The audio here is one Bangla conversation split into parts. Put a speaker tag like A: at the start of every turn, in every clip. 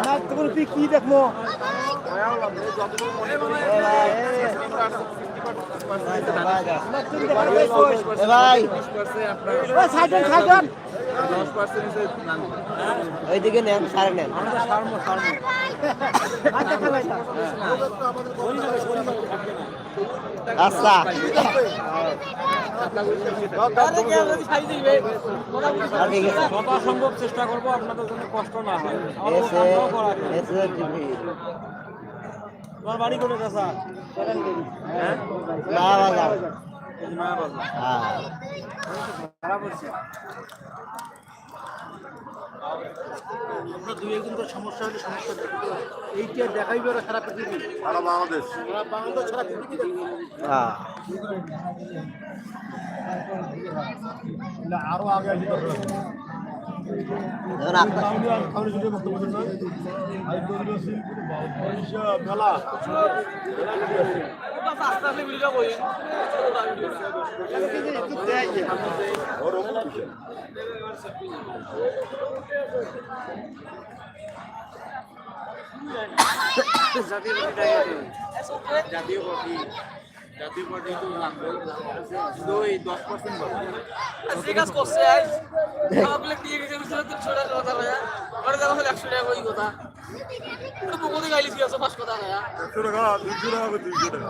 A: আমার তোমার তুই কি দেখব।
B: ভাই।
A: সাইডন সাইডন
B: ওইদিকে নেন সারে নেন। আচ্ছা। আর
C: যথাসম্ভব চেষ্টা করব আপনাদের জন্য কষ্ট না হয়। তোমার বাড়ি করে চাষা হ্যাঁ
B: না বাজার
C: নয়া বাজার।
B: হ্যাঁ।
C: খারাপ হচ্ছে। আমরা দুই একদিন করে সমস্যা হলে সমস্যা। এইটা দেখাইবে ওরা সারা পৃথিবী।
D: সারা বাংলাদেশ।
C: ওরা বাংলাদেশ সারা পৃথিবী
B: হ্যাঁ
D: আরও আগে আসি।
B: যেমন আপনার
D: মেলা
C: জাতীয় পার্টিটাই আছে। জাতীয় পার্টি জাতীয় পার্টি তো লাগবে তো এই দশ পার্সেন্ট
E: যে কাজ করছে আজ আমাকে দিয়ে গেছে বিশাল তিনশো টাকা কথা ভাইয়া ওটা দেখা হলো একশো টাকা ওই কথা তো পুকুরে গাইলি কি আছে পাঁচ কথা ভাইয়া
D: একশো টাকা দুইশো টাকা দুইশো টাকা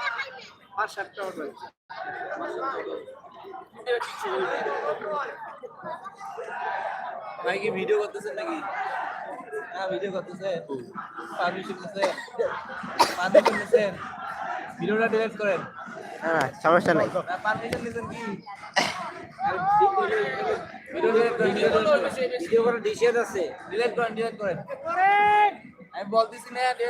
C: পাঁচ সাতটা। ভাই কি ভিডিও করতেছেন নাকি? হ্যাঁ ভিডিও করতেছে পারমিশন পারমিশন ভিডিওটা ডিলিট করেন।
B: হ্যাঁ সমস্যা নাই।
C: পারমিশন কি? ভিডিও করে আছে। ডিলিট করেন ডিলিট করেন। আমি বলতেছি না